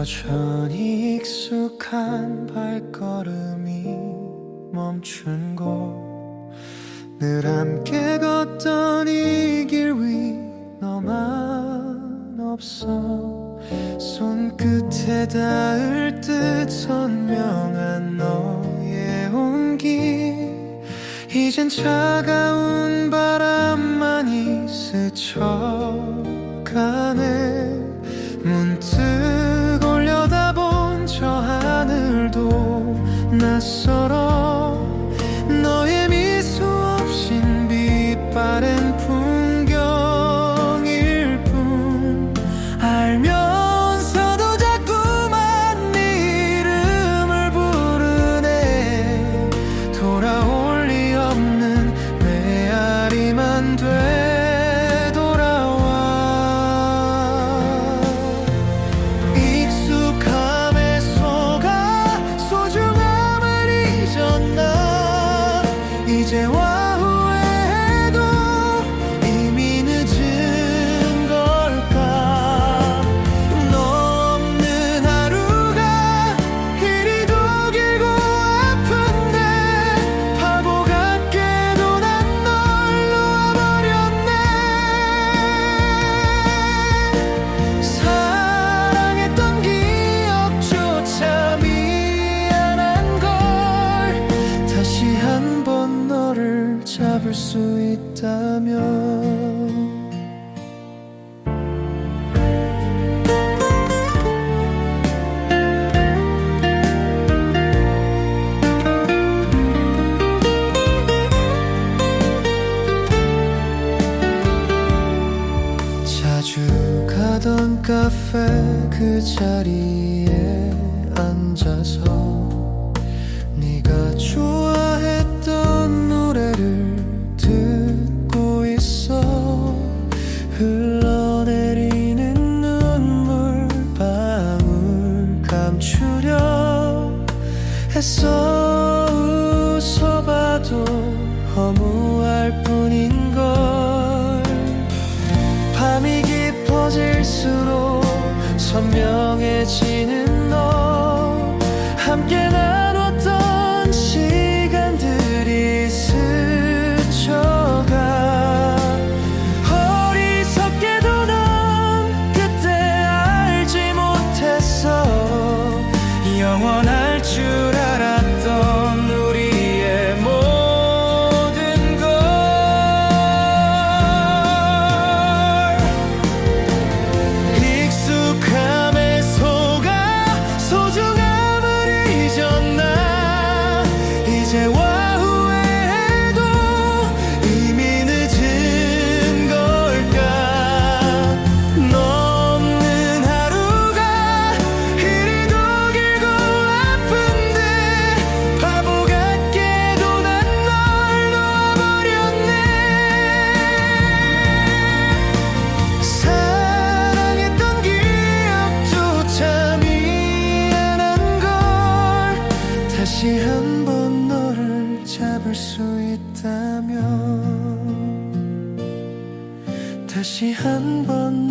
여전히 익숙한 발걸음이 멈춘 곳 늘 함께 걷던 이 길 위 너만 없어. 손끝에 닿을 듯 선명한 너의 온기. 이젠 차가운 바람만이 스쳐가네. 문득 só 난 너를 잡을 수 있다면. 자주 가던 카페 그 자리에 앉아서 네가 멈추려 했어. 웃어봐도 영원할 줄 한 번 너를 잡을 수 있다면 다시 한번